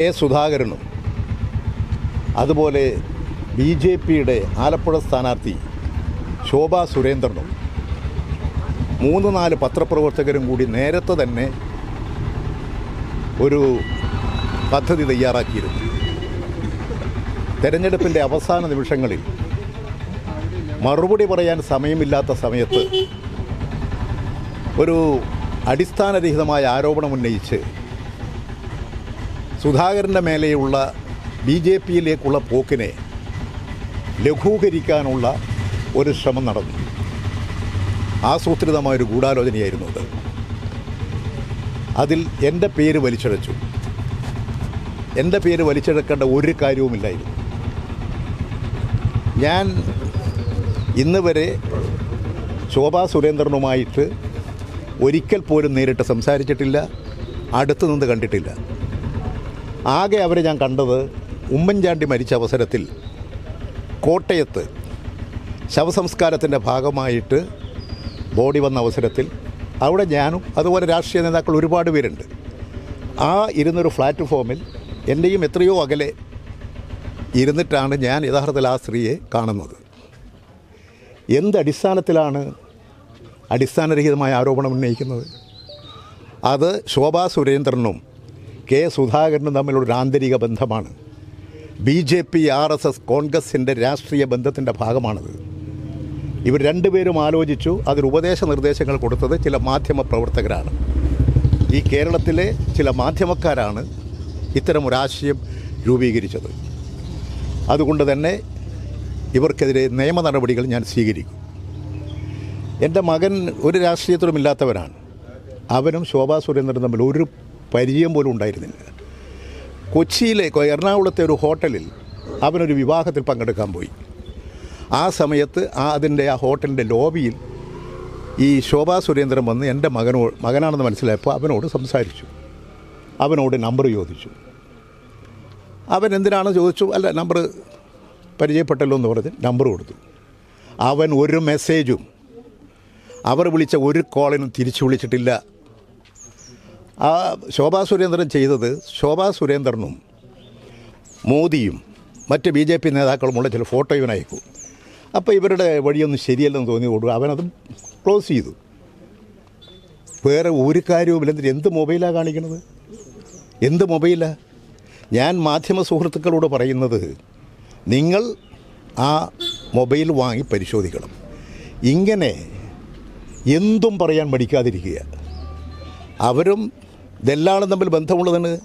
K സുധാകരനും അതുപോലെ B J പിയുടെ ആലപ്പുഴ സ്ഥാനാർത്ഥി ശോഭാ സുരേന്ദ്രനും മൂന്ന് നാല് പത്രപ്രവർത്തകരും കൂടി നേരത്തെ തന്നെ ഒരു പദ്ധതി തയ്യാറാക്കിയിരുന്നു. തെരഞ്ഞെടുപ്പിന്റെ അവസാന നിമിഷങ്ങളിൽ മറുപടി പറയാൻ സമയമില്ലാത്ത സമയത്ത് ഒരു അടിസ്ഥാനരഹിതമായ ആരോപണം ഉന്നയിച്ച് സുധാകരന്റെ മേലെയുള്ള ബി ജെ പിയിലേക്കുള്ള പോക്കിനെ ലഘൂകരിക്കാനുള്ള ഒരു ശ്രമം നടന്നു. ആസൂത്രിതമായൊരു ഗൂഢാലോചനയായിരുന്നു അത്. അതിൽ എന്റെ പേര് വലിച്ചഴച്ചു. എന്റെ പേര് വലിച്ചെടുക്കേണ്ട ഒരു കാര്യവുമില്ലായിരുന്നു. ഞാൻ ഇന്ന് വരെ ശോഭാ സുരേന്ദ്രനുമായിട്ട് ഒരിക്കൽ പോലും നേരിട്ട് സംസാരിച്ചിട്ടില്ല അടുത്തു നിന്ന് കണ്ടിട്ടില്ല. ആകെ അവരെ ഞാൻ കണ്ടത് ഉമ്മൻചാണ്ടി മരിച്ച അവസരത്തിൽ കോട്ടയത്ത് ശവസംസ്കാരത്തിന്റെ ഭാഗമായിട്ട് ബോഡി വന്ന അവസരത്തിൽ അവിടെ ഞാനും അതുപോലെ രാഷ്ട്രീയ നേതാക്കൾ ഒരുപാട് പേരുണ്ട്. ആ ഇരുന്നൊരു പ്ലാറ്റ്ഫോമിൽ എന്റെയും എത്രയോ അകലെ ഇരുന്നിട്ടാണ് ഞാൻ യഥാർത്ഥത്തിൽ ആ സ്ത്രീയെ കാണുന്നത്. എന്ത് അടിസ്ഥാനത്തിലാണ് അടിസ്ഥാനരഹിതമായ ആരോപണം ഉന്നയിക്കുന്നത്? അത് ശോഭാ സുരേന്ദ്രനും കെ സുധാകരനും തമ്മിലൊരു ആന്തരിക ബന്ധമാണ്. B J P R S S കോൺഗ്രസിന്റെ രാഷ്ട്രീയ ബന്ധത്തിന്റെ ഭാഗമാണത്. ഇവർ രണ്ടുപേരും ആലോചിച്ചു അതിൽ ഉപദേശ നിർദ്ദേശങ്ങൾ കൊടുത്തത് ചില മാധ്യമ പ്രവർത്തകരാണ്. ഈ കേരളത്തിലെ ചില മാധ്യമക്കാരാണ് ഇത്തരം ഒരാശയം രൂപീകരിച്ചത്. അതുകൊണ്ട് തന്നെ ഇവർക്കെതിരെ നിയമ നടപടികൾ ഞാൻ സ്വീകരിക്കും. എന്റെ മകൻ ഒരു രാഷ്ട്രീയത്തിലും ഇല്ലാത്തവരാണ് അവനും ശോഭാ സുരേന്ദ്രനും തമ്മിൽ ഒരു പരിചയം പോലും ഉണ്ടായിരുന്നില്ല. കൊച്ചിയിലെ എറണാകുളത്തെ ഒരു ഹോട്ടലിൽ അവനൊരു വിവാഹത്തിൽ പങ്കെടുക്കാൻ പോയി. ആ സമയത്ത് ആ അതിന്റെ ആ ഹോട്ടലിന്റെ ലോബിയിൽ ഈ ശോഭാ സുരേന്ദ്രൻ വന്ന് എന്റെ മകനോ മകനാണെന്ന് മനസ്സിലായപ്പോൾ അവനോട് സംസാരിച്ചു. അവനോട് നമ്പർ ചോദിച്ചു. അവൻ എന്തിനാണ് ചോദിച്ചു? അല്ല നമ്പർ പരിചയപ്പെട്ടല്ലോ എന്ന് പറഞ്ഞ് നമ്പർ കൊടുത്തു. അവൻ ഒരു മെസ്സേജും അവർ വിളിച്ച ഒരു കോളിനും തിരിച്ചു വിളിച്ചിട്ടില്ല. ആ ശോഭാ സുരേന്ദ്രൻ ചെയ്തത് ശോഭാ സുരേന്ദ്രനും മോദിയും മറ്റ് ബി ജെ പി നേതാക്കളുമുള്ള ചില ഫോട്ടോ ഇവൻ അയക്കും അപ്പോൾ ഇവരുടെ വഴിയൊന്നും ശരിയല്ലെന്ന് തോന്നി കൊടുക്കും അവനത് ക്ലോസ് ചെയ്തു. വേറെ ഒരു കാര്യവുമില്ല എന്നിട്ട് എന്ത് മൊബൈലാണ് കാണിക്കുന്നത് എന്ത് മൊബൈലാണ് ഞാൻ മാധ്യമ സുഹൃത്തുക്കളോട് പറയുന്നത് നിങ്ങൾ ആ മൊബൈൽ വാങ്ങി പരിശോധിക്കണം. ഇങ്ങനെ എന്തും പറയാൻ മടിക്കാതിരിക്കുക. അവരും ഇതെല്ലാം തമ്മിൽ ബന്ധമുള്ളതാണ്.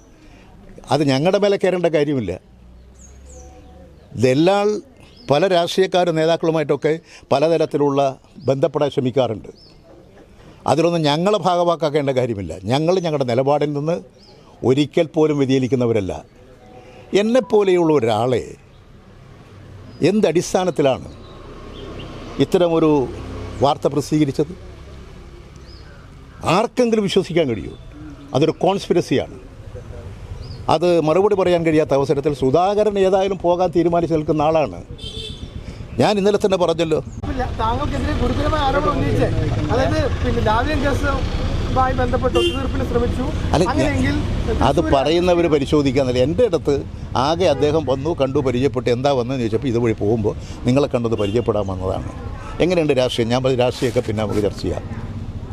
അത് ഞങ്ങളുടെ മേലെ കയറേണ്ട കാര്യമില്ല. ഇതെല്ലാൾ പല രാഷ്ട്രീയക്കാരും നേതാക്കളുമായിട്ടൊക്കെ പലതരത്തിലുള്ള ബന്ധപ്പെടാൻ ശ്രമിക്കാറുണ്ട്. അതിലൊന്നും ഞങ്ങളെ ഭാഗമാക്കേണ്ട കാര്യമില്ല. ഞങ്ങൾ ഞങ്ങളുടെ നിലപാടിൽ നിന്ന് ഒരിക്കൽ പോലും വ്യതിചലിക്കുന്നവരല്ല. എന്നെപ്പോലെയുള്ള ഒരാളെ എന്തടിസ്ഥാനത്തിലാണ് ഇത്തരമൊരു വാർത്ത പ്രസിദ്ധീകരിച്ചത്? ആർക്കെങ്കിലും വിശ്വസിക്കാൻ കഴിയുമോ? അതൊരു കോൺസ്പിരസിയാണ്. അത് മറുപടി പറയാൻ കഴിയാത്ത അവസരത്തിൽ സുധാകരൻ ഏതായാലും പോകാൻ തീരുമാനിച്ച് നിൽക്കുന്ന ആളാണ്. ഞാൻ ഇന്നലെ തന്നെ പറഞ്ഞല്ലോ. ഇല്ല, താങ്കൾക്കെതിരെ ഗുരുതരമായ ആരോപണം ഉന്നയിച്ച്. അതായത് പിന്നെ ലാവ്ലിൻ അല്ല അത് പറയുന്നവർ പരിശോധിക്കാന്നില്ല എന്റെ അടുത്ത് ആകെ അദ്ദേഹം വന്നു കണ്ടു പരിചയപ്പെട്ട്. എന്താ വന്നതെന്ന് ചോദിച്ചപ്പോൾ ഇതുവഴി പോകുമ്പോൾ നിങ്ങളെ കണ്ടത് പരിചയപ്പെടാൻ വന്നതാണ് എങ്ങനെയുണ്ട് രാഷ്ട്രീയം? ഞാൻ പറഞ്ഞ രാഷ്ട്രീയമൊക്കെ പിന്നെ നമുക്ക് ചർച്ച ചെയ്യാം.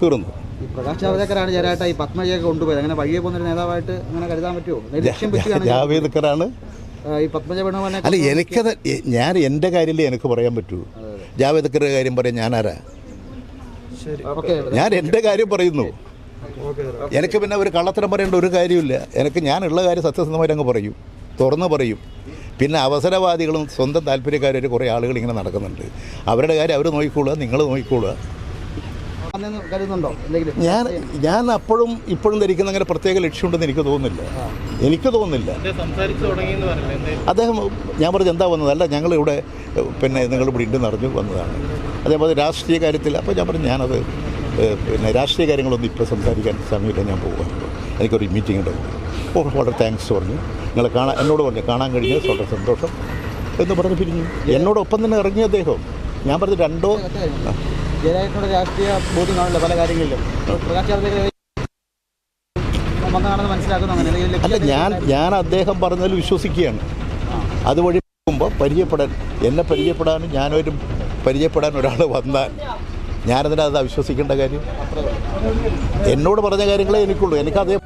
തീർന്നു. ഈ പ്രകാശ് ജാവദേക്കറാണ് ചേരാട്ട ഈ പത്മജയൊക്കെ കൊണ്ടുപോയത്. അങ്ങനെ വഴിയെ പോകുന്ന ഒരു നേതാവായിട്ട് അങ്ങനെ കരുതാൻ പറ്റുമോ? ലക്ഷ്യം ജാവേദ്കറാണ്. ഈ പത്മജ വേണുപോലെ അല്ല എനിക്കത് ഞാൻ എന്റെ കാര്യമല്ലേ എനിക്ക് പറയാൻ പറ്റൂ. ജാവേദ്കറുടെ കാര്യം പറയാൻ ഞാനാരാ? ഞാൻ എന്റെ കാര്യം പറയുന്നു. എനിക്ക് പിന്നെ ഒരു കള്ളത്തരം പറയേണ്ട ഒരു കാര്യമില്ല. എനിക്ക് ഞാനുള്ള കാര്യം സത്യസന്ധമായിട്ട് അങ്ങ് പറയും. തുറന്ന് പറയും. പിന്നെ അവസരവാദികളും സ്വന്തം താല്പര്യക്കാരും കുറേ ആളുകൾ ഇങ്ങനെ നടക്കുന്നുണ്ട്. അവരുടെ കാര്യം അവർ നോക്കിക്കോളുക നിങ്ങൾ എന്തെങ്കിലും ഞാൻ ഞാൻ അപ്പോഴും ഇപ്പോഴും ധരിക്കുന്ന അങ്ങനെ പ്രത്യേക ലക്ഷ്യമുണ്ടെന്ന് എനിക്ക് തോന്നുന്നില്ല. എനിക്ക് തോന്നുന്നില്ല. അദ്ദേഹം ഞാൻ പറഞ്ഞത് എന്താ വന്നത് അല്ല ഞങ്ങളിവിടെ പിന്നെ നിങ്ങൾ ഇവിടെ ഇണ്ട് അറിഞ്ഞു വന്നതാണ്. അതേപോലെ രാഷ്ട്രീയ കാര്യത്തിൽ അപ്പോൾ ഞാൻ പറഞ്ഞു ഞാനത് പിന്നെ രാഷ്ട്രീയ കാര്യങ്ങളൊന്നും ഇപ്പോൾ സംസാരിക്കാൻ സമയമില്ല ഞാൻ പോകുക എനിക്കൊരു മീറ്റിംഗ് ഉണ്ടായിരുന്നു ഓ വളരെ താങ്ക്സ് പറഞ്ഞു. നിങ്ങളെ കാണാൻ എന്നോട് പറഞ്ഞു കാണാൻ കഴിഞ്ഞാൽ വളരെ സന്തോഷം എന്ന് പറഞ്ഞ് പിരിഞ്ഞു. എന്നോടൊപ്പം തന്നെ ഇറങ്ങി അദ്ദേഹം. ഞാൻ പറഞ്ഞു രണ്ടോ ജയരാജനോട് രാഷ്ട്രീയ ബോധ്യം കാണില്ല പല കാര്യങ്ങളിലും. പ്രകാശ് ജാവ്ദേക്കർ വന്നതാണെന്ന് മനസ്സിലാക്കുന്നു അങ്ങനെ. അല്ലെങ്കിൽ അല്ല ഞാൻ ഞാൻ അദ്ദേഹം പറഞ്ഞതിൽ വിശ്വസിക്കുകയാണ്. അതുവഴി പോകുമ്പോൾ പരിചയപ്പെടാൻ എന്നെ പരിചയപ്പെടാനും ഞാനൊരു പരിചയപ്പെടാൻ ഒരാൾ വന്നാൽ ഞാനതിനകത്ത് അവിശ്വസിക്കേണ്ട കാര്യം? എന്നോട് പറഞ്ഞ കാര്യങ്ങളെ എനിക്കുള്ളൂ. എനിക്കതേ